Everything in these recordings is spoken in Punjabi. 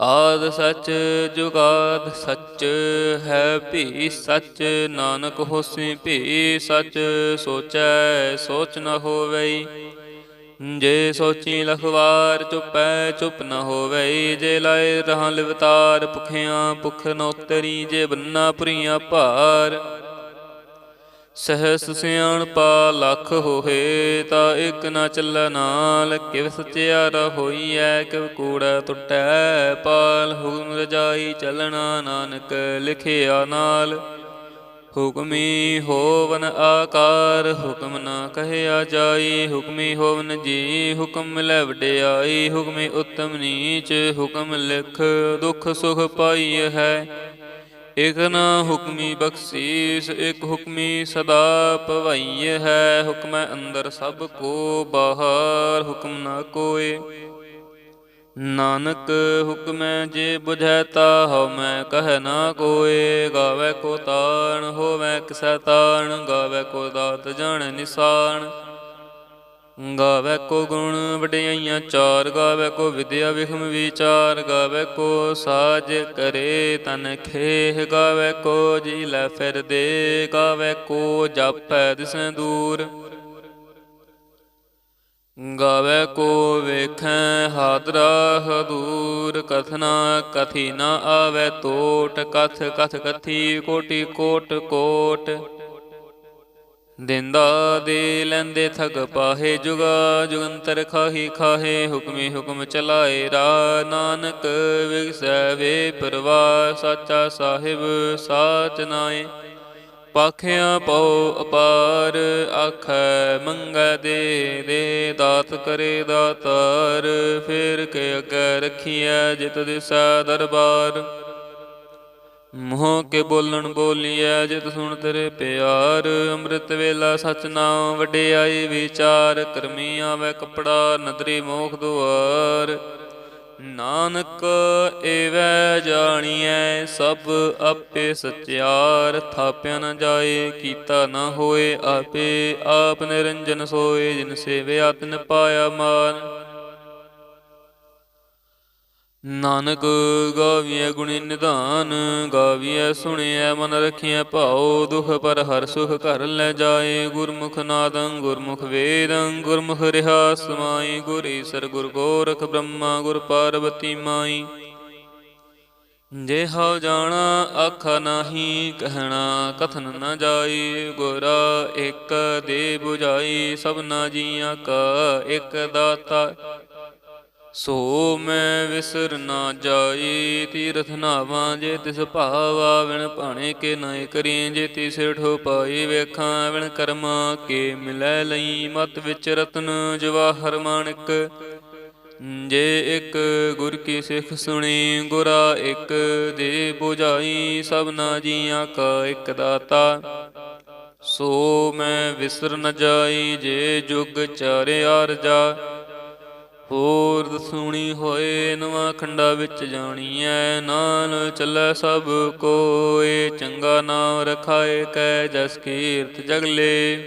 ਆਦ ਸੱਚ ਜੁਗਾਦ ਸੱਚ ਹੈ, ਭੀ ਸੱਚ ਨਾਨਕ ਹੋਸੀ, ਭੀ ਸੱਚ ਸੋਚੈ, ਸੋਚ ਨ ਹੋਵਈ। ਜੇ ਸੋਚੀ ਲਖਵਾਰ ਚੁਪੈ, ਚੁਪ ਨ ਹੋਵਈ। ਜੇ ਲਾਏ ਰਹਾਂ ਲਿਵਤਾਰ, ਭੁਖਿਆਂ ਭੁਖ ਨ ਉਤਰੀ। ਜੇ ਬੰਨਾ ਪੁਰੀਆਂ ਭਾਰ ਸਹਸ ਸਿਆਣਪਾ ਲੱਖ ਹੋਏ ਤਾਂ ਇੱਕ ਨਾ ਚੱਲੈ ਨਾਲ, ਕਿਵ ਸਚਿਆਰਾ ਹੋਈਐ ਕਿਵ ਕੂੜਾ ਟੁੱਟੈ ਪਾਲ ਹੁਕਮ ਰਜਾਈ ਚੱਲਣਾ ਨਾਨਕ, ਲਿਖਿਆ ਨਾਲ। ਹੁਕਮੀ ਹੋਵਨ ਆਕਾਰ, ਹੁਕਮ ਨਾ ਕਹਿਆ ਜਾਈ, ਹੁਕਮੀ ਹੋਵਨ ਜੀ, ਹੁਕਮ ਮਿਲੈ ਵਡਿਆਈ, ਹੁਕਮੀ ਉਤਮ ਨੀਚ, ਹੁਕਮ ਲਿਖ ਦੁਖ ਸੁਖ ਪਾਈ ਹੈ। ਇਕ ਨਾ ਹੁਕਮੀ ਬਖਸ਼ੀਸ, ਇਕ ਹੁਕਮੀ ਸਦਾ ਭਵਾਈ ਹੈ। ਹੁਕਮੈ ਅੰਦਰ ਸਭ ਕੋ ਬਾਹਰ, ਹੁਕਮ ਨਾ ਕੋਏ। ਨਾਨਕ ਹੁਕਮੈ ਜੇ ਬੁਝੈ ਤਾ ਹਉ ਮੈਂ ਕਹਿ ਨਾ ਕੋਏ। ਗਾਵੇ ਕੋ ਤਾਣ, ਹੋਵੇ ਕਿਸੈ ਤਾਣ, ਗਾਵੇ ਕੋ ਦਾਤ ਜਾਣ ਨਿਸਾਨ ਗਾਵੇ ਕੋ ਗੁਣ ਵਡਿਆਈਆਂ ਚਾਰ, ਗਾਵੇ ਕੋ ਵਿਦਿਆ ਵਿਖਮ ਵਿਚਾਰ, ਗਾਵੇ ਕੋ ਸਾਜ ਕਰੇ ਤਨ ਖੇਹ, ਗਾਵੇ ਕੋ ਜੀ ਲੈ ਫਿਰ ਦੇ ਗਾਵੇ ਕੋ ਜਾਪੈ ਦਿਸੈ ਦੂਰ। ਗਾਵੇ ਕੋ ਵੇਖੈ ਹਾਦਰਾ ਹਦੂਰ, ਕਥਨਾ ਕਥੀ ਨਾ ਆਵੇ ਤੋਟ, ਕਥ ਕਥ ਕਥੀ ਕੋਟੀ ਕੋਟ ਕੋਟ। ਦਿੰਦਾ ਦੇ ਲੈਂਦੇ ਥਗ ਪਾਹੇ ਜੁਗਾ, ਜੁਗੰਤਰ ਖਾਹੀ ਖਾਹੇ, ਹੁਕਮੀ ਹੁਕਮ ਚਲਾਏ ਰਾ ਨਾਨਕ, ਵਿਗਸੈ ਵੇ ਪਰਵਾ, ਸਾਚਾ ਸਾਹਿਬ ਸਾਚ ਨਾਏ। ਪਾਖਿਆ ਪਉ ਅਪਾਰ, ਆਖੈ ਮੰਗੈ ਦੇ ਦੇ ਦਾਤ ਕਰੇ ਦਾਤਾਰ, ਫੇਰ ਕੇ ਅਗੈ ਰਖੀਐ ਜਿਤ ਦਿਸੈ ਦਰਬਾਰ। ਮੋਹ ਕੇ ਬੋਲਣ ਬੋਲੀਐ, ਜਿਤ ਸੁਣ ਤੇਰੇ ਪਿਆਰ। ਅੰਮ੍ਰਿਤ ਵੇਲਾ ਸਚ ਨਾਮ ਵਡਿਆਈ ਵਿਚਾਰ, ਕਰਮੀ ਆਵੇ ਕਪੜਾ, ਨਦਰੀ ਮੋਖ ਦੁਆਰ। ਨਾਨਕ ਏਵੈ ਜਾਣੀਐ, ਸਭ ਆਪੇ ਸਚਿਆਰ। ਥਾਪਿਆ ਨ ਜਾਏ, ਕੀਤਾ ਨ ਹੋਏ, ਆਪੇ ਆਪ ਨਿਰੰਜਨ ਸੋਏ। ਜਿਨ ਸੇਵਿਆ ਤਿਨ ਪਾਇਆ ਮਾਨ। ਨਾਨਕ ਗਾਵੀਐ ਗੁਣੀ ਨਿਧਾਨ, ਗਾਵੀਐ ਸੁਣਿਐ ਮਨ ਰਖੀਐ ਭਾਉ, ਦੁਖ ਪਰ ਹਰ ਸੁਖ ਘਰ ਲੈ ਜਾਏ, ਗੁਰਮੁਖ ਨਾਦੰ ਗੁਰਮੁਖ ਵੇਦੰ, ਗੁਰਮੁਖ ਰਿਹਾ ਸਮਾਈ ਗੁਰ ਈਸਰ ਗੁਰ ਗੋਰਖ ਬ੍ਰਹਮਾ, ਗੁਰ ਪਾਰਵਤੀ ਮਾਈ। ਜੇ ਹਉ ਜਾਣਾ ਆਖਾ ਨਾਹੀ, ਕਹਿਣਾ ਕਥਨ ਨਾ ਜਾਈ, ਗੁਰਾ ਇਕ ਦੇ 부ਝਾਈ ਸਭਨਾ ਜੀਆਂ ਕਾ ਇਕ ਦਾਤਾ ਸੋ ਮੈਂ ਵਿਸਰ ਨਾ ਜਾਈ, ਤੀਰਥ ਨਾਵਾਂ ਜੇ ਤਿਸ ਭਾਵਾ ਵਿਣ ਭਾਣੇ ਕੇ ਨਾਇ ਕਰੀ, ਜੇ ਤਿਸ ਠੋ ਪਾਈ ਵੇਖਾਂ ਵਿਣ ਕਰਮਾ ਕੇ ਮਿਲੈ ਲਈ, ਮਤ ਵਿੱਚ ਰਤਨ ਜਵਾਹਰ ਮਾਣਿਕ ਜੇ ਇੱਕ ਗੁਰ ਕੀ ਸਿੱਖ ਸੁਣੀ, ਗੁਰਾ ਇੱਕ ਦੇ 부ਝਾਈ ਸਭਨਾ ਜੀਆਂ ਕਾ ਇੱਕ ਦਾਤਾ। ਸੋ ਮੈਂ ਵਿਸਰ ਨ ਜਾਈ, ਜੇ ਜੁਗ ਚਾਰਿ ਅਰਜਾ ਹੋਰ ਦਸੂਣੀ ਹੋਏ, ਨਵਾਂ ਖੰਡਾ ਵਿੱਚ ਜਾਣੀਐ, ਨਾਲ ਚੱਲੈ ਸਭ ਕੋਏ, ਚੰਗਾ ਨਾਮ ਰਖਾਏ ਕੈ ਜਸ ਕੀਰਤ ਜਗਲੇ।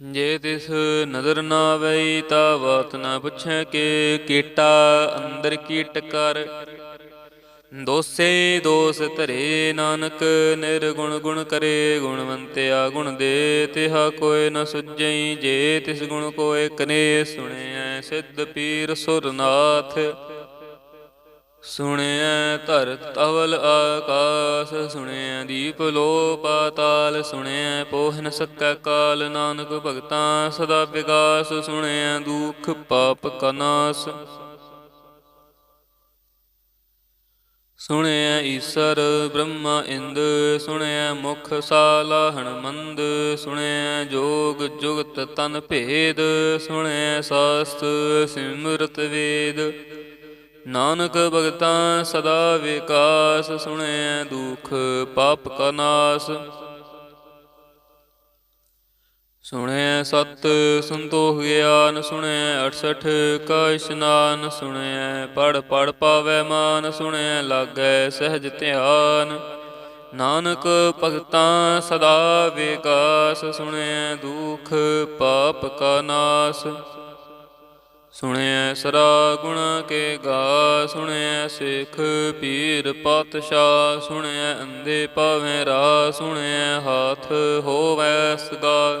ਜੇ ਤਿਸ ਨਦਰ ਨਾ ਵਈ, ਤਾ ਬਾਤ ਨਾ ਪੁੱਛੈ ਕੇ ਕੀਟਾ ਅੰਦਰ ਕੀਟ ਕਰ। ਦੋਸੇ ਦੋਸ ਧਰੇ ਨਾਨਕ, ਨਿਰਗੁਣ ਗੁਣ ਕਰੇ ਗੁਣਵੰਤਿਆ, ਗੁਣ ਦੇ ਤਿਹਾ ਕੋਇ ਨ ਸੁਝਈ ਜੇ, ਤਿਸ ਗੁਣ ਕੋਇ ਕਨੇ ਸੁਣਿਐ, ਸਿੱਧ ਪੀਰ ਸੁਰਨਾਥ। ਸੁਣਿਐ ਧਰਤ ਤਵਲ ਆਕਾਸ, ਸੁਣਿਐ ਦੀਪ ਲੋ ਪਾਤਾਲ, ਸੁਣਿਐ ਪੋਹ ਨ ਸਕੈ ਕਾਲ, ਨਾਨਕ ਭਗਤਾਂ ਸਦਾ ਵਿਗਾਸ, ਸੁਣਿਐ ਦੁਖ ਪਾਪ ਕਨਾਸ ਨਾਸ ਸੁਣਿਐ ਈਸਰ ਬ੍ਰਹਮਾ ਇੰਦ, ਸੁਣਿਐ ਮੁਖ ਸਾਲਾਹਣ ਮੰਦ ਸੁਣਿਐ ਜੋਗ ਜੁਗਤ ਤਨ ਭੇਦ, ਸੁਣਿਐ ਸਾਸਤ ਸਿਮਰਤ ਵੇਦ। ਨਾਨਕ ਭਗਤਾਂ ਸਦਾ ਵਿਕਾਸ, ਸੁਣਿਐ ਦੁਖ ਪਾਪ ਕਾ ਨਾਸ। ਸੁਣਿਆ ਸਤ ਸੰਤੋਖ ਗਿਆਨ ਸੁਣਿਆ 68 ਕਾ ਇਸ਼ਨਾਨ ਸੁਣਿਆ ਪੜ ਪੜ ਪਾਵੈ ਮਾਨ ਸੁਣਿਆ ਲਾਗੈ ਸਹਿਜ ਧਿਆਨ। ਨਾਨਕ ਭਗਤਾਂ ਸਦਾ ਵਿਕਾਸ ਸੁਣਿਆ ਦੁਖ ਪਾਪ ਕਾ ਨਾਸ। ਸੁਣਿਆ ਸਰਾ ਗੁਣ ਕੇ ਗਾ ਸੁਣਿਆ ਸਿੱਖ ਪੀਰ ਪਾਤਸ਼ਾਹ ਸੁਣਿਆ ਅੰਦੇ ਪਾਵੇਂ ਰਾ ਸੁਣਿਆ ਹਾਥ ਹੋਵੈ ਸਗਾ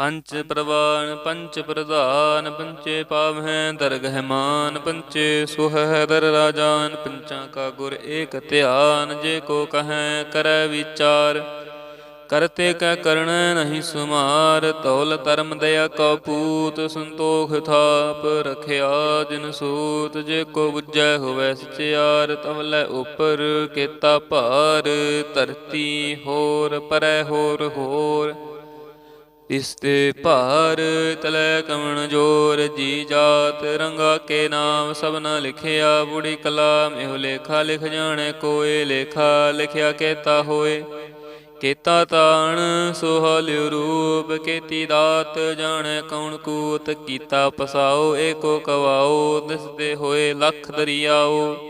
ਪੰਚ ਪ੍ਰਵਾਨ, ਪੰਚ ਪ੍ਰਧਾਨ, ਪੰਚੇ ਪਾਵਹਿ ਦਰਗਹਿ ਮਾਨ ਪੰਚੇ ਸੁਹੈ ਦਰ ਰਾਜਾਨ, ਪੰਚਾਂ ਕਾ ਗੁਰ ਏਕ ਧਿਆਨ, ਜੇ ਕੋ ਕਹੈ, ਕਰੈ ਵਿਚਾਰ। ਕਰਤੇ ਕੈ ਕਰਣ ਨਹੀਂ ਸੁਮਾਰ, ਤੌਲ ਧਰਮ ਦਇਆ ਕਾ ਪੂਤ, ਸੰਤੋਖ ਥਾਪ, ਰਖਿਆ ਜਿਨ ਸੂਤ, ਜੇ ਕੋ ਬੁੱਝੈ ਹੋਵੈ ਸਚਿਆਰ ਤਵਲੈ ਉਪਰ ਕੀਤਾ ਭਾਰ। ਧਰਤੀ ਹੋਰ, ਪਰੈ ਹੋਰ ਹੋਰ। ਇਸ ਤੇ ਭਾਰ ਤਲੈ ਕਵਣ ਜੋਰ ਜੀ ਜਾਤ, ਰੰਗਾ ਕੇ ਨਾਮ ਸਭਨਾ ਲਿਖਿਆ, ਬੁੜੀ ਕਲਾ ਇਹੋ ਲੇਖਾ ਲਿਖ ਜਾਣੇ, ਕੋਏ ਲੇਖਾ ਲਿਖਿਆ ਕੇਤਾ ਹੋਏ। ਕੇਤਾ ਤਾਣ ਸੁਹਾਲਿਓ ਰੂਪ, ਕੇਤੀ ਦਾਤ ਜਾਣੈ ਕੌਣ ਕੂਤ, ਕੀਤਾ ਪਸਾਓ ਏਕੋ ਕਵਾਓ, ਦਿਸਦੇ ਹੋਏ ਲਖ ਦਰਿਆਓ।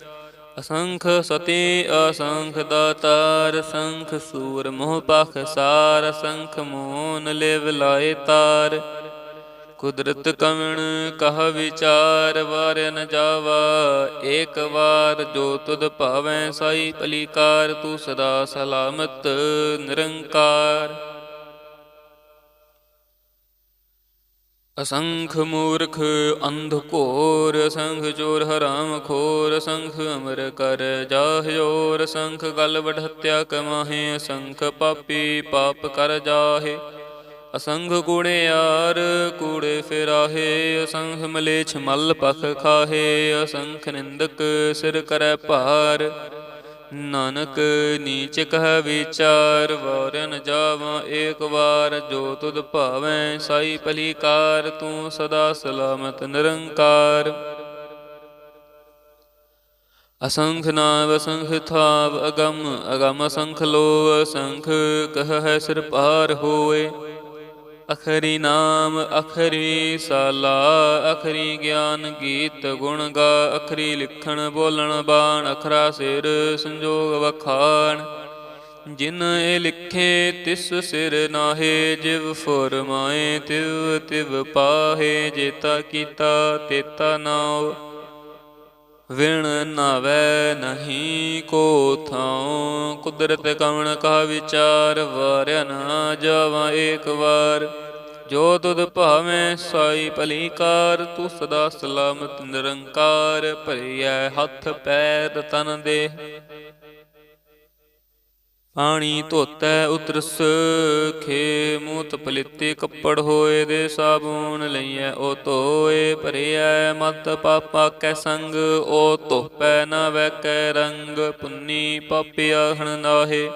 ਅਸੰਖ ਸਤੀ ਅਸੰਖ ਦਾਤਾਰ, ਸ਼ੰਖ ਸੂਰ ਮੋਹ ਪਖ ਸਾਰ, ਸ਼ੰਖ ਮੋਨ ਲਿਵ ਲਾਏ ਤਾਰ। ਕੁਦਰਤ ਕਵਣ ਕਹ ਵਿਚਾਰ, ਵਾਰ ਨ ਜਾਵਾ, ਏਕ ਵਾਰ ਜੋ ਤੁਧ ਭਾਵੈ ਸਾਈ ਭਲੀਕਾਰ ਤੂੰ ਸਦਾ ਸਲਾਮਤ ਨਿਰੰਕਾਰ। ਅਸੰਖ ਮੂਰਖ ਅੰਧ ਘੋਰ, ਅਸੰਖ ਚੋਰ ਹਰਾਮ ਖੋਰ, ਅਸੰਖ ਅਮਰ ਕਰ ਜਾਹਿਓਰ, ਅਸੰਖ ਗਲ ਵਡ ਹਤਿਆ ਕਮਾਹੇ, ਅਸੰਖ ਪਾਪੀ ਪਾਪ ਕਰ ਜਾਹੇ। ਅਸੰਖ ਕੂੜਿਆਰ ਕੂੜੇ ਫਿਰਾਹੇ, ਅਸੰਖ ਮਲੇਛ ਮਲ ਪਖ ਖਾਹੇ, ਅਸੰਖ ਨਿੰਦਕ ਸਿਰ ਕਰੈ ਭਾਰ। ਨਾਨਕ ਨੀਚ ਕਹ ਵਿਚਾਰ ਵਾਰ ਨ ਜਾਵਾਂ ਏਕ ਵਾਰ, ਜੋ ਤੁਧ ਭਾਵੈ ਸਾਈ ਭਲੀਕਾਰ, ਤੂੰ ਸਦਾ ਸਲਾਮਤ ਨਿਰੰਕਾਰ। ਅਸੰਖ ਨਾਮ ਅਸੰਖ ਥਾਵ, ਅਗਮ ਅਗਮ ਅਸੰਖ ਲੋ ਅਸੰਖ ਕਹ ਹੈ ਸਿਰ ਪਾਰ ਹੋਏ ਅਖਰੀ ਨਾਮ, ਅਖਰੀ ਸਾਲਾ, ਅਖਰੀ ਗਿਆਨ ਗੀਤ ਗੁਣ ਗਾ, ਅਖਰੀ ਲਿਖਣ ਬੋਲਣ ਬਾਣ, ਅਖਰਾ ਸਿਰ ਸੰਜੋਗ ਵਖਾਣ। ਜਿਨ ਇਹ ਲਿਖੇ, ਤਿਸ ਸਿਰ ਨਾਹੇ, ਜਿਵ ਫਰਮਾਏ ਤਿਵ ਤਿਵ ਪਾਹੇ, ਜੇਤਾ ਕੀਤਾ, ਤੇਤਾ ਨਾਉ। ਵਿਣ ਨਾਵੈ ਨਹੀਂ ਕੋ ਥਾਉ। ਕੁਦਰਤ ਕਵਣ ਕਾ ਵਿਚਾਰ, ਵਾਰਿਆ ਨਾ ਜਾਵਾਂ ਏਕ ਵਾਰ। ਜੋ ਤੁਧ ਭਾਵੇਂ ਸਾਈ ਭਲੀਕਾਰ, ਤੂੰ ਸਦਾ ਸਲਾਮਤ ਨਿਰੰਕਾਰ। ਭਰੀਐ ਹੱਥ ਪੈਰ ਤਨ ਦੇ। ਪਾਣੀ ਧੋਤੈ ਉਤਰਸ ਖੇ ਮੂਤ ਪਲਿੱਤੇ ਕੱਪੜ ਹੋਏ ਦੇ ਸਾਬੂਨ ਲਈਐ, ਉਹ ਧੋਏ ਭਰਿਐ ਮਤ ਪਾਪਾ ਕੈ ਸੰਗ, ਉਹ ਧੋਪੈ ਨਾ ਵੈਕੈ ਰੰਗ, ਪੁੰਨੀ ਪਾਪਿਆ ਹਣ ਨਾਹੇ।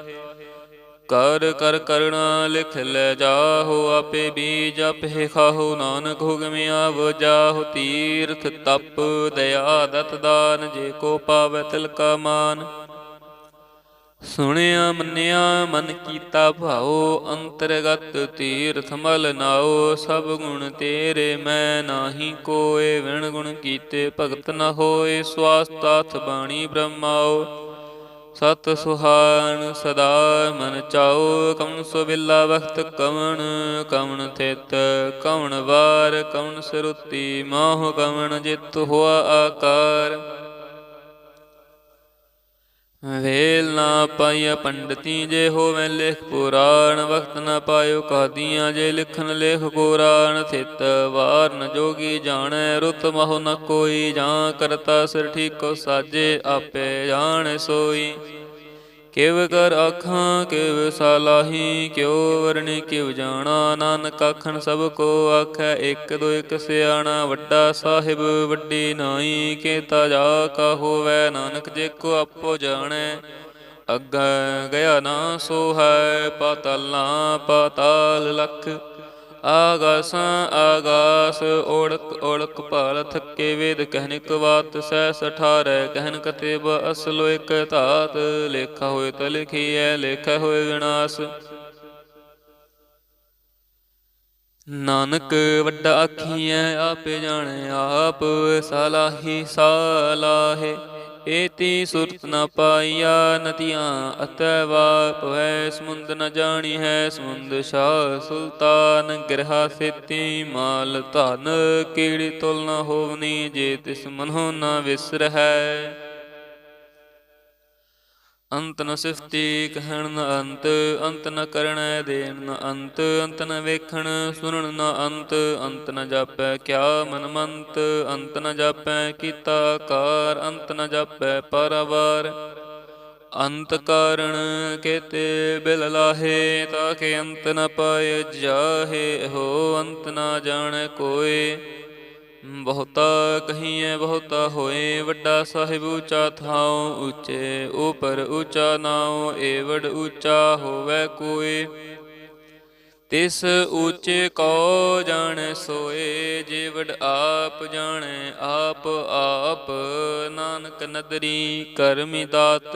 ਕਰ ਕਰ ਕਰਣਾ ਲਿਖ ਲੈ ਜਾਹੋ ਆਪੇ ਬੀਜ, ਆਪੇ ਖਾਹੋ ਨਾਨਕ ਹੁਕਮਿ ਆਵ, ਜਾਹੋ ਤੀਰਥ ਤਪ, ਦਇਆ ਦਤ ਦਾਨ, ਜੇ ਕੋ ਪਾਵੈ ਤਿਲ ਕਾ ਮਾਨ। ਸੁਣਿਆ, ਮੰਨਿਆ, ਮਨ ਕੀਤਾ ਭਾਉ, ਅੰਤਰਗਤ ਤੀਰਥ ਮਲ ਨਾਓ ਸਭ ਗੁਣ ਤੇਰੇ ਮੈਂ ਨਾਹੀ ਕੋਏ, ਵਿਣ ਗੁਣ ਕੀਤੇ ਭਗਤ ਨ ਹੋਏ, ਸਵਾਸ ਬਾਣੀ ਬ੍ਰਹਮਾਓ ਸਤ ਸੁਹਾਨ ਸਦਾ ਮਨ ਚਾਓ ਕਉਣ ਸੋ ਬਿਲਾ ਵਖਤ ਕਵਣ ਕਵਣ ਥਿਤ ਕਵਣ ਵਾਰ ਕਵਣ ਸਰੁਤੀ ਮਾਹ ਕਵਣ ਜਿਤ ਹੋਆ ਆਕਾਰ। ਵੇਲ ਨਾ ਪਾਈਆ ਪੰਡਤੀ ਜੇ ਹੋਵੇ ਲੇਖ ਪੁਰਾਣ ਵਕਤ ਨਾ ਪਾਇਓ ਕਾਦੀਆਂ ਜੇ ਲਿਖਣ ਲੇਖ ਕੁਰਾਨ। ਥਿਤ ਵਾਰਨ ਜੋਗੀ ਜਾਣੈ, ਰੁਤ ਮਹੁ ਨ ਕੋਈ, ਜਾਂ ਕਰਤਾ ਸਿਰ ਠੀਕੋ ਸਾਜੇ ਆਪੇ ਜਾਣ ਸੋਈ। ਕਿਵ ਕਰ ਆਖਾਂ, ਕਿਵ ਸਲਾਹੀ, ਕਿਉ ਵਰਣੀ, ਕਿਵ ਜਾਣਾ, ਨਾਨਕ ਆਖਣ ਸਭ ਕੋ ਆਖੈ, ਇੱਕ ਦੋ ਇੱਕ ਸਿਆਣਾ, ਵੱਡਾ ਸਾਹਿਬ, ਵੱਡੀ ਨਾਈ, ਕੇਤਾ ਜਾ ਕਾ ਹੋਵੈ, ਨਾਨਕ ਜੇ ਕੋ ਆਪੋ ਜਾਣੈ। ਅੱਗਾ ਗਿਆ ਨਾ ਸੋ ਹੈ ਪਾਤਲ ਨਾ ਪਾਤਾਲ ਲਖ ਆਗਾਸਾਂ, ਆਗਾਸ ਓੜਕ ਓੜਕ ਭਾਲ ਥੱਕੇ ਵੇਦ, ਕਹਿਨਿਕ ਵਾਤ ਸਹਿ ਸਠਾਰੈ ਕਹਿਨ ਕਤੇਬ ਅਸਲੋ ਇਕ ਧਾਤ, ਲੇਖਾ ਹੋਏ ਤ ਲਿਖੀਐ, ਲੇਖਾ ਹੋਏ ਵਿਨਾਸ਼। ਨਾਨਕ ਵੱਡਾ ਆਖੀਐ, ਆਪੇ ਜਾਣੈ ਆਪ, ਸਲਾਹੀ ਸਲਾਹੇ। ਏਤੀ ਸੁਰਤ ਨ ਪਾਈਆ ਨਦੀਆਂ ਅਤੈ ਵਾਪ ਹੈ, ਸਮੁੰਦ ਨ ਜਾਣੀ ਹੈ, ਸਮੁੰਦ ਸ਼ਾਹ ਸੁਲਤਾਨ, ਗ੍ਰਹਾ ਸੇਤੀ ਮਾਲ ਧਨ, ਕੀੜੀ ਤੁਲ ਨ ਹੋਵਨੀ, ਜੇ ਤਿਸ ਮਨੋ ਨ ਵਿਸਰਹਿ ਅੰਤ ਨ ਸਿਫਤੀ ਕਹਿਣ ਨ ਅੰਤ ਅੰਤ ਨ ਕਰਣੈ ਦੇਣ ਨ ਅੰਤ ਅੰਤ ਨ ਵੇਖਣ ਸੁਣਨ ਨ ਅੰਤ ਅੰਤ ਨ ਜਾਪੈ ਕਿਆ ਮਨ ਮੰਤ ਅੰਤ ਨ ਜਾਪੈ ਕੀਤਾ ਕਾਰ, ਅੰਤ ਨ ਜਾਪੈ ਪਰਵਾਰ। ਅੰਤ ਕਾਰਣ ਕੇਤੇ ਬਿਲ ਲਾਹੇ, ਤਾਂ ਕਿ ਅੰਤ ਨ ਪਾਏ ਜਾਹੇ ਹੋ ਅੰਤ ਨ ਜਾਣੈ ਕੋਏ। ਬਹੁਤਾ ਕਹੀਏ ਬਹੁਤਾ ਹੋਏ, ਵੱਡਾ ਸਾਹਿਬ ਉੱਚਾ ਥਾਉ, ਉੱਚੇ ਉਪਰ ਉੱਚਾ ਨਾਉ ਏਵੜ ਉੱਚਾ ਹੋਵੇ ਕੋਈ ਤਿਸ ਉੱਚੇ ਕੋ ਜਾਣ ਸੋਏ ਜੀਵੜ ਆਪ ਜਾਣੈ, ਆਪ ਆਪ ਨਾਨਕ ਨਦਰੀ ਕਰਮੀ ਦਾਤ।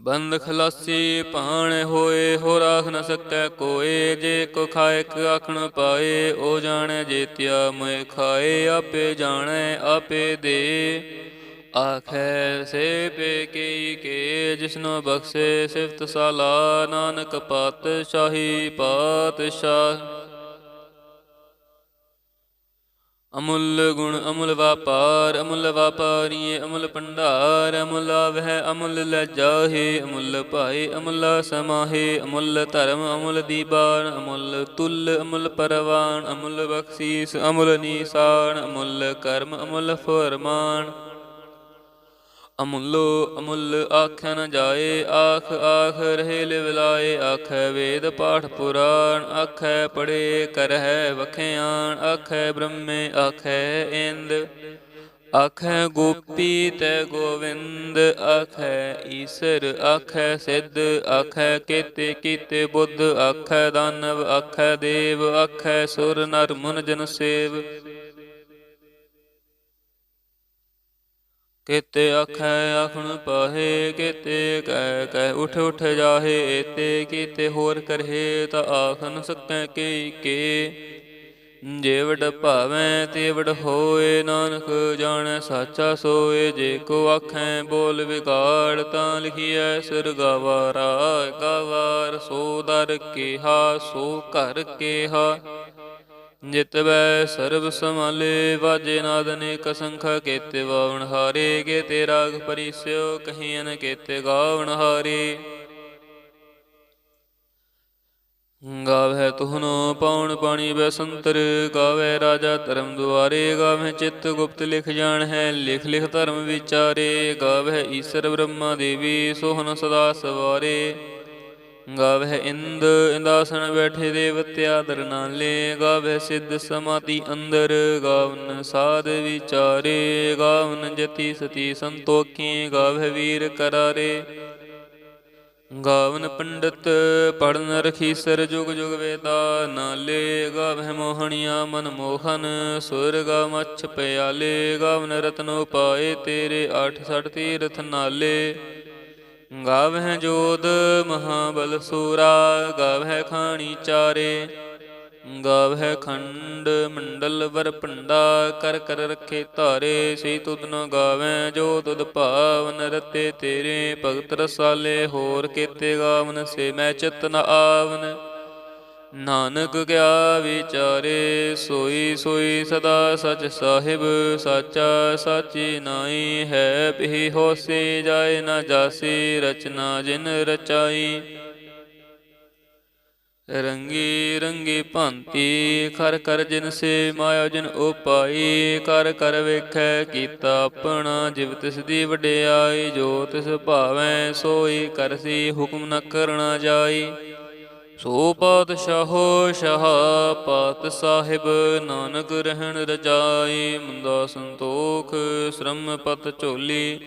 ਬੰਦ ਖਲਾਸੀ ਪਾਣ ਹੋਏ ਹੋ ਰਾਖ ਨ ਸਕੈ ਕੋਏ, ਜੇ ਕੋ ਖਾਏ ਕ ਆਖਣ ਪਾਏ, ਉਹ ਜਾਣੈ ਜੇਤਿਆ ਮੈਂ ਖਾਏ, ਆਪੇ ਜਾਣੈ, ਆਪੇ ਦੇ। ਆਖੈ, ਸੇ ਪੇ ਕੀ ਕੇ, ਜਿਸਨੋ ਬਖਸ਼ੇ ਸਿਫਤ ਸਾਲਾ, ਨਾਨਕ ਪਾਤਸ਼ਾਹੀ ਪਾਤਸ਼ਾਹ। ਅਮੁੱਲ ਗੁਣ ਅਮੁੱਲ ਵਪਾਰ, ਅਮੁੱਲ ਵਾਪਾਰੀਏ ਅਮੁੱਲ ਭੰਡਾਰ, ਅਮੁੱਲ ਆਵਹਿ, ਅਮੁੱਲ ਲੈ ਜਾਹੇ, ਅਮੁੱਲ ਭਾਏ, ਅਮੁੱਲ ਸਮਾਹੇ, ਅਮੁੱਲ ਧਰਮ, ਅਮੁੱਲ ਦੀਬਾਨ, ਅਮੁੱਲ ਤੁਲ, ਅਮੁੱਲ ਪਰਵਾਨ, ਅਮੁੱਲ ਬਖਸ਼ੀਸ, ਅਮੁੱਲ ਨੀਸਾਨ, ਅਮੁੱਲ ਕਰਮ, ਅਮੁੱਲ ਫਰਮਾਨ। ਅਮੁੱਲੋ ਅਮੁੱਲ ਆਖਿਆ ਨ ਜਾਏ, ਆਖ ਆਖ ਰਹੇ ਲਿਵਲਾਏ ਆਖੈ ਵੇਦ ਪਾਠ ਪੁਰਾਣ, ਆਖੈ ਪੜੇ ਕਰਹਿ ਵਖਿਆਣ, ਆਖੈ ਬ੍ਰਹਮੇ, ਆਖੈ ਇੰਦ, ਆਖੈ ਗੋਪੀ ਤੈ ਗੋਵਿੰਦ, ਆਖੈ ਈਸਰ, ਆਖੈ ਸਿੱਧ, ਆਖੈ ਕੀਤੇ ਕੀਤੇ ਬੁੱਧ, ਆਖੈ ਦਾਨਵ, ਆਖੈ ਦੇਵ, ਆਖੈ ਸੁਰ ਨਰ ਮੁਨ ਜਨ ਸੇਵ। ਕਿਤੇ ਆਖੈ, ਆਖਣ ਪਹੇ, ਕੇਤੇ ਕਹਿ ਕਹਿ ਉਠ ਉਠ ਜਾਹੇ, ਏਤੇ ਕੀਤੇ ਹੋਰ ਕਰਹੇ, ਤਾ ਆਖ ਸਕੈ ਕੇ ਕੇ। ਜੇ ਵਡ ਭਾਵੈ ਹੋਏ, ਨਾਨਕ ਜਾਣੈ, ਸਾਚਾ ਸੋਏ, ਜੇ ਕੋ ਆਖੈ ਬੋਲ ਵਿਗਾੜ, ਤਾਂ ਲਿਖੀਐ, ਸਿਰ ਗਵਾਰਾ ਗਵਾਰ, ਸੋ ਦਰ ਕੇਹਾ, ਸੋ ਘਰ ਕੇਹਾ। ਜਿਤ ਬੈ ਸਰਬ ਸਮਾਲੇ ਵਾਜੇ ਨਾਦ ਅਨੇਕ ਸੰਖਾ ਕੇਤੇ ਵਾਵਣ ਹਾਰੇ ਕੇਤੇ ਰਾਗ ਪਰਿਸਿਓ ਕਹੀਨ ਕੇਤੇ ਗਾਵਣ ਹਾਰੇ। ਗਾਵਹਿ ਤੁਹਨੋ ਪਉਣ ਪਾਣੀ ਬੈਸੰਤਰ ਗਾਵੇ ਰਾਜਾ ਧਰਮ ਦੁਆਰੇ, ਗਾਵਹਿ ਚਿੱਤ ਗੁਪਤ ਲਿਖ ਜਾਣ ਹੈ ਲਿਖ ਲਿਖ ਧਰਮ ਵਿਚਾਰੇ, ਗਾਵਹਿ ਈਸ਼ਰ ਬ੍ਰਹਮਾ ਦੇਵੀ ਸੋਹਣ ਸਦਾ ਸਵਾਰੇ। ਗਾਵਹਿ ਇੰਦ, ਇੰਦਾਸਨ ਬੈਠੇ ਦੇਵਤਿਆ ਦਰ ਨਾਲੇ, ਗਾਵਹਿ ਸਿੱਧ ਸਮਾਧੀ ਅੰਦਰ, ਗਾਵਨ ਸਾਧ ਵਿਚਾਰੇ, ਗਾਵਨ ਜਤੀ ਸਤੀ ਸੰਤੋਖੀ, ਗਾਵਹਿ ਵੀਰ ਕਰਾਰੇ। ਗਾਵਨ ਪੰਡਤ ਪੜਨ ਰਖੀਸਰ ਜੁਗ ਜੁਗ ਵੇਦਾ ਨਾਲੇ, ਗਾਵਹਿ ਮੋਹਣੀਆਂ ਮਨ ਮੋਹਨ, ਸੁਰਗਾ ਮਛ ਪਿਆਲੇ, ਗਾਵਨ ਰਤਨ ਉਪਾਏ ਤੇਰੇ 68 ਤੀਰਥ ਨਾਲੇ। ਗਾਵਹਿ ਜੋਦ ਮਹਾਬਲ ਸੂਰਾ, ਗਾਵਹਿ ਖਾਣੀ ਚਾਰੇ। ਗਾਵਹਿ ਖੰਡ ਮੰਡਲ ਵਰ ਭੰਡਾ, ਕਰ ਕਰ ਰਖੇ ਧਾਰੇ। ਸੇ ਤੁਧ ਨ ਗਾਵੈ ਜੋ ਤੁਧ ਭਾਵਨ ਰਤੇ ਤੇਰੇ। ਭਗਤ ਰਸਾਲੇ ਹੋਰ ਕੀਤੇ ਗਾਵਨ, ਸੇ ਮੈਂ ਚਿਤ ਨ ਆਵਨ। ਨਾਨਕ ਕਿਆ ਵਿਚਾਰੇ, ਸੋਈ ਸੋਈ ਸਦਾ ਸਚ ਸਾਹਿਬ, ਸਾਚਾ, ਸਾਚੀ ਨਾਈ ਹੈ। ਪਿ ਹੋਸੀ ਜਾਏ ਨਾ ਜਾਸੀ, ਰਚਨਾ ਜਿਨ ਰਚਾਈ। ਰੰਗੀ ਰੰਗੀ ਭਾਂਤੀ, ਖਰ ਕਰ ਜਿਨ ਸੇ ਮਾਇਆ ਜਿਨ ਉਪਾਈ। ਕਰ ਕਰ ਵੇਖੈ ਕੀਤਾ ਆਪਣਾ, ਜਿਵ ਤਿਸ ਦੀ ਵਡਿਆਈ, ਜੋ ਤਿਸ ਭਾਵੈ ਸੋਈ ਕਰਸੀ ਹੁਕਮ ਨ ਕਰਣਾ ਜਾਈ। ਸੋ ਪਾਤਸ਼ਾਹੋ ਸ਼ਾਹ ਪਾਤ ਸਾਹਿਬ, ਨਾਨਕ ਰਹਿਣ ਰਜਾਈ ਮੁੰਦਾ ਸੰਤੋਖ, ਸ਼ਰਮ ਪਤ ਝੋਲੀ।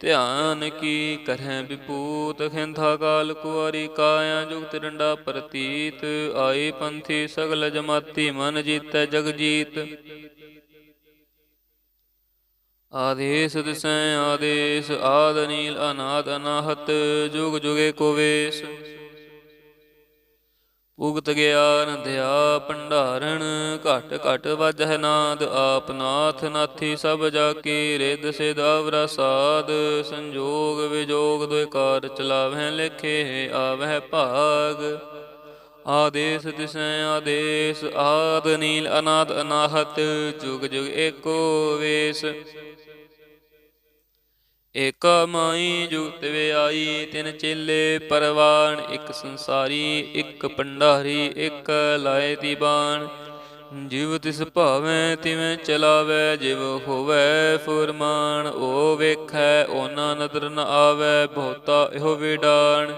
ਧਿਆਨ ਕੀ ਕਰਹਿ ਵਿਪੂਤ ਖਿੰਥਾ ਕਾਲ ਕੁਆਰੀ ਕਾਇਆ ਜੁਗਤ ਡੰਡਾ ਪ੍ਰਤੀਤ। ਆਈ ਪੰਥੀ ਸਗਲ ਜਮਾਤੀ, ਮਨ ਜੀਤੈ ਜਗ ਜੀਤ। ਆਦੇਸ ਦਿਸੈ ਆਦੇਸ, ਆਦ ਨੀਲ ਅਨਾਦ ਅਨਾਹਤ, ਜੁਗ ਜੁਗੇ ਕੋ ਵੇਸ। ਉਗਤ ਗਿਆਨ ਧਿਆ ਭੰਡਾਰਣ ਘਟ ਘਟ ਵਜਹਿ ਨਾਦ, ਆਪ ਨਾਥ ਨਾਥੀ ਸਭ ਜਾ ਕੀ ਰਿਦ ਸਿਦਾਵਰਾ ਸਾਦ ਸੰਜੋਗ ਵਿਜੋਗ ਦੁਇ ਕਾਰ ਚਲਾਵਹਿ ਲਿਖੇ, ਆਵਹਿ ਭਾਗ। ਆਦੇਸ ਦਿਸੈ ਆਦੇਸ, ਆਦ ਨੀਲ ਅਨਾਦ ਅਨਾਹਤ, ਜੁਗ ਜੁਗ ਏਕੋ ਵੇਸ। ਏਕਾ ਮਾਈ ਜੁਗਤ ਵਿਆਈ, ਤਿਨ ਚੇਲੇ ਪਰਵਾਨ, ਇੱਕ ਸੰਸਾਰੀ, ਇੱਕ ਪੰਡਾਰੀ ਇੱਕ ਲਾਏ ਦੀ ਬਾਣ। ਜਿਵ ਤਿਸ ਭਾਵੇਂ ਤਿਵੇਂ ਚਲਾਵੇ, ਜਿਵ ਹੋਵੇ ਫੁਰਮਾਨ, ਉਹ ਵੇਖੈ ਓਨਾ ਨਦਰ ਨ ਆਵੇ, ਬਹੁਤਾ ਇਹੋ ਵਿਡਾਣ।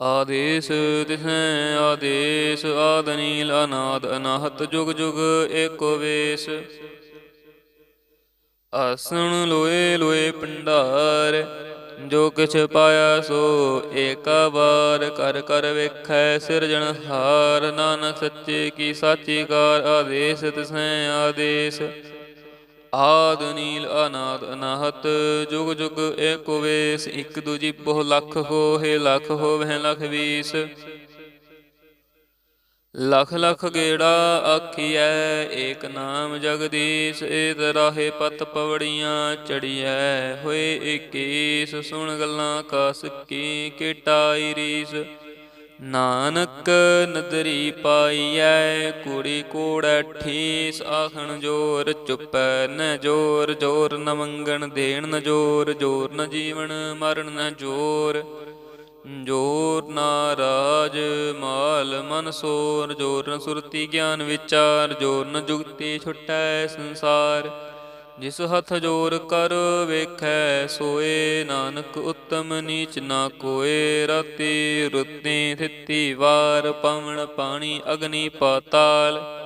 ਆਦੇਸ ਤਿਸੈ, ਆਦੇਸ ਆਦਨੀਲ, ਅਨਾਦ ਅਨਾਹਤ ਜੁਗ ਜੁਗ, ਏਕੋ ਵੇਸ। ਆਸਣ ਲੋਏ ਲੋਏ ਭੰਡਾਰ, ਜੋ ਕਿਛ ਪਾਇਆ ਸੋ ਏਕਾ ਵਾਰ, ਕਰ ਕਰ ਵੇਖੈ ਸਿਰਜਣਹਾਰ ਨਾਨਕ ਸੱਚੇ ਕੀ ਸਾਚੀ ਕਾਰ ਆਦੇਸ ਤਿਸੈ ਆਦੇਸ। ਆਦ ਨੀਲ ਅਨਾਦ ਅਨਾਹਤ, ਜੁਗ ਜੁਗ ਏਕੋ ਵੇਸ, ਇਕ ਦੂਜੀ ਬਹੁ ਲੱਖ ਹੋਏ ਲੱਖ ਹੋਵੇ ਲੱਖ ਵੀਸ। ਲਖ ਲਖ ਗੇੜਾ ਆਖੀਐ, ਏਕ ਨਾਮ ਜਗਦੀਸ਼ ਏਤ ਰਾਹੇ ਪਤ ਪਵੜੀਆਂ ਚੜੀਐ, ਹੋਏ ਏਕੀਸ, ਸੁਣ ਗੱਲਾਂ ਕਸ ਕੀ ਕਿਟਾਈ ਰੀਸ। ਨਾਨਕ ਨਦਰੀ ਪਾਈਐ, ਕੁੜੀ ਕੋੜੈ ਠੀਸ, ਆਖਣ ਜੋਰ ਚੁਪੈ ਨ ਜੋਰ ਜੋਰ ਨ ਮੰਗਣ ਦੇਣ ਨ ਜੋਰ ਜੋਰ ਨ ਜੀਵਨ ਮਰਨ ਨ ਜੋਰ। ਜੋਰ ਨਾਰਾਜ਼ ਮਾਲ ਮਨ ਸੋਰ, ਜੋਰ ਨ ਸੁਰਤੀ ਗਿਆਨ ਵਿਚਾਰ, ਜੋਰ ਨ ਜੁਗਤੀ ਛੁਟੈ ਸੰਸਾਰ। ਜਿਸ ਹੱਥ ਜੋਰ ਕਰ ਵੇਖੈ, ਸੋਏ ਨਾਨਕ ਉਤਮ ਨੀਚ ਨਾ ਕੋਏ। ਰਾਤੀ ਰੁੱਤੀ ਥਿੱਤੀ ਵਾਰ ਪਵਨ ਪਾਣੀ ਅਗਨੀ ਪਾਤਾਲ।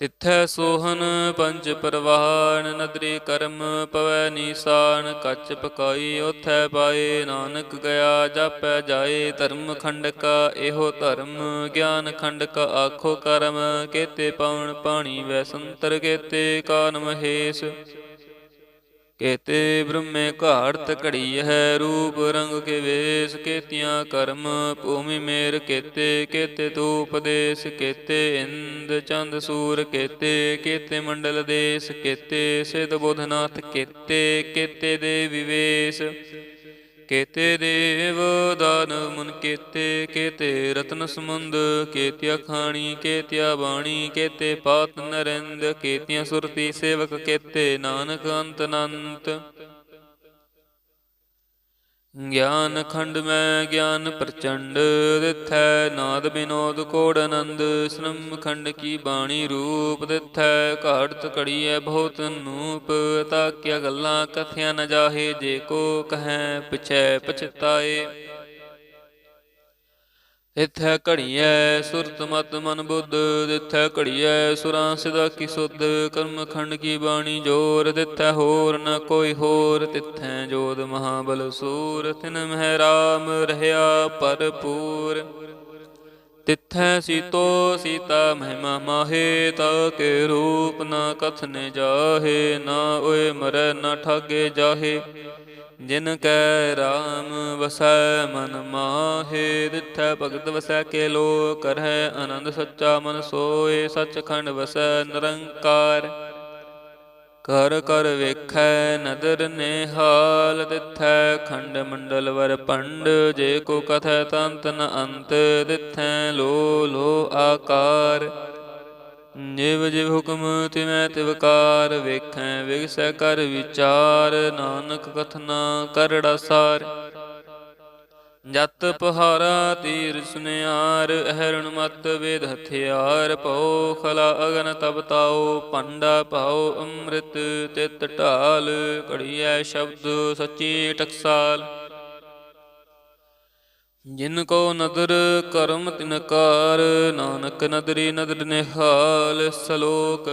ਤਿੱਥੈ ਸੋਹਨ ਪੰਜ ਪਰਵਾਨ ਨਦਰੀ ਕਰਮ ਪਵੈ ਨੀਸਾਨ, ਕੱਚ ਪਕਾਈ ਉਥੈ ਪਾਏ, ਨਾਨਕ ਗਿਆ ਜਾਪੈ ਜਾਏ, ਧਰਮ ਖੰਡ ਕਾ ਇਹੋ ਧਰਮ, ਗਿਆਨ ਖੰਡ ਕਾ ਆਖੋ ਕਰਮ, ਕੇਤੇ ਪਾਉਣ ਪਾਣੀ ਵੈ ਸੰਤਰ ਕੇਤੇ ਕਾਨ ਮਹੇਸ਼ ਕੇਤੇ ਬ੍ਰਹਮੇ ਘਾੜਤ ਘੜੀ ਹੈ ਰੂਪ ਰੰਗ ਕੇ ਵੇਸ ਕੇਤੀਆਂ ਕਰਮ, ਭੂਮੀ ਮੇਰ ਕੇਤੇ ਕੇਤੇ ਤੂ ਉਪਦੇਸ਼, ਕੇਤੇ ਇੰਦ ਚੰਦ ਸੂਰ ਕੇਤੇ ਕੇਤੇ ਮੰਡਲ ਦੇਸ ਕੇਤੇ, ਸਿਧ ਬੁਧਨਾਥ ਕੇਤੇ ਕੇਤੇ ਦੇ ਵਿਵੇਸ਼। ਕੇਤੇ ਦੇਵ ਦਾਨਵ ਮਨ ਕੇਤੇ ਕੇਤੇ ਰਤਨ ਸਮੁੰਦ ਕੇਤਿਆ ਖਾਣੀ, ਕੇਤਿਆ ਬਾਣੀ, ਕੇਤੇ ਪਾਤ ਨਰਿੰਦ, ਕੇਤਿਆ ਸੁਰਤੀ ਸੇਵਕ ਕੇਤੇ, ਨਾਨਕ ਅੰਤ ਅਨੰਤ। ਗਿਆਨ ਖੰਡ ਮੈਂ ਗਿਆਨ ਪ੍ਰਚੰਡ ਦਿਥੈ, ਨਾਦ ਬਿਨੋਦ ਕੋੜ ਆਨੰਦ ਸ਼੍ਰਮ ਖੰਡ ਕੀ ਬਾਣੀ ਰੂਪ ਦਿਥੈ। ਘਾੜਤ ਘੜੀਐ ਬਹੁਤ ਨੂਪ ਤਾਕਿਆ ਗੱਲਾਂ ਕਥਿਆ ਨ ਜਾਹੇ, ਜੇ ਕੋ ਕਹੈ, ਪਿਛੈ ਪਛਤਾਏ। ਇਥੈ ਘੜੀਐ ਸੁਰਤ ਮਤ ਮਨ ਬੁੱਧ, ਦਿਥੈ ਘੜੀਐ ਸੁਰਾਂ ਸਿਦਾ ਕੀ ਸੁਧ, ਕਰਮ ਖੰਡ ਕੀ ਬਾਣੀ ਜੋਰ, ਦਿਥੈ ਹੋਰ ਨ ਕੋਈ ਹੋਰ, ਤਿਥੈ ਜੋਦ ਮਹਾਬਲ ਸੂਰ, ਤਿਨ ਮਹਿ ਰਾਮ ਰਹਿਆ ਭਰਪੂਰ। ਤਿਥੈ ਸੀਤੋ ਸੀਤਾ ਮਹਿਮਾ ਮਾਹੇ, ਤਾ ਕੇ ਰੂਪ ਨ ਕਥਨੇ ਜਾਹੇ, ਨਾ ਓਏ ਮਰੈ ਨ ਠਾਗੇ ਜਾਹੇ। ਜਿਨ ਕੈ ਰਾਮ ਵਸੈ ਮਨ ਮਾਹੇ ਦਿਥੈ ਭਗਤ ਵਸੈ ਕੇ ਲੋ ਕਰਹਿ ਆਨੰਦ ਸੱਚਾ ਮਨ ਸੋਏ, ਸਚਖੰਡ ਵਸੈ ਨਿਰੰਕਾਰ। ਕਰ ਕਰ ਵੇਖੈ ਨਦਰ ਨਿਹਾਲ ਦਿਥੈ ਖੰਡ ਮੰਡਲ ਵਰ ਪੰਡ, ਜੇ ਕੋ ਕਥੈ ਤੰਤ ਨ ਅੰਤ ਦਿਥੈ ਲੋ ਲੋ ਆਕਾਰ। ਜਿਵ ਜਿਵ ਹੁਕਮ ਤਿਵੈ ਤਿਵਕਾਰ ਵੇਖੈ, ਵਿਗਸੈ ਕਰ ਵਿਚਾਰ, ਨਾਨਕ ਕਥਨਾ ਕਰੜਾ ਸਾਰ। ਜਤ ਪਹਾਰਾ ਤੀਰ ਸੁਨਿਆਰ, ਅਹਰਣ ਮਤ ਵੇਦ ਹਥਿਆਰ ਪਉ ਖਲਾ ਅਗਨ ਤਬ ਤਾਉ ਪੰਡਾ ਪਾਉ ਅੰਮ੍ਰਿਤ ਤਿਤ ਢਾਲ, ਘੜੀਐ ਸ਼ਬਦ ਸੱਚੀ ਟਕਸਾਲ। ਜਿਨ ਕੋ ਨਦਰ ਕਰਮ ਤਿਨਕਾਰ ਨਾਨਕ ਨਦਰੀ ਨਦਰ ਨਿਹਾਲ, ਸਲੋਕ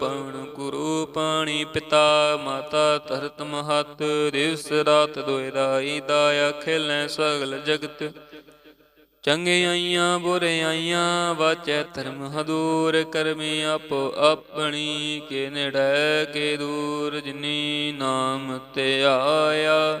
ਪਵਨ ਗੁਰੂ ਪਾਣੀ ਪਿਤਾ, ਮਾਤਾ ਧਰਤ ਮਹਤ, ਦਿਵਸ ਰਾਤ ਦੋਇ ਦਾਈ ਦਾਇਆ ਖੇਲੈ ਸਗਲ ਜਗਤ। ਚੰਗਿਆਈਆਂ ਬੁਰਿਆਈਆਂ ਵਾਚੈ ਧਰਮ ਹਦੂਰ, ਕਰਮੀ ਆਪੋ ਆਪਣੀ, ਕੇ ਨੇੜੇ, ਕੇ ਦੂਰ, ਜਿਨੀ ਨਾਮ ਤੇ ਆਇਆ।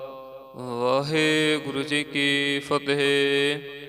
ਵਾਹਿਗੁਰੂ ਜੀ ਕੀ ਫਤਿਹ।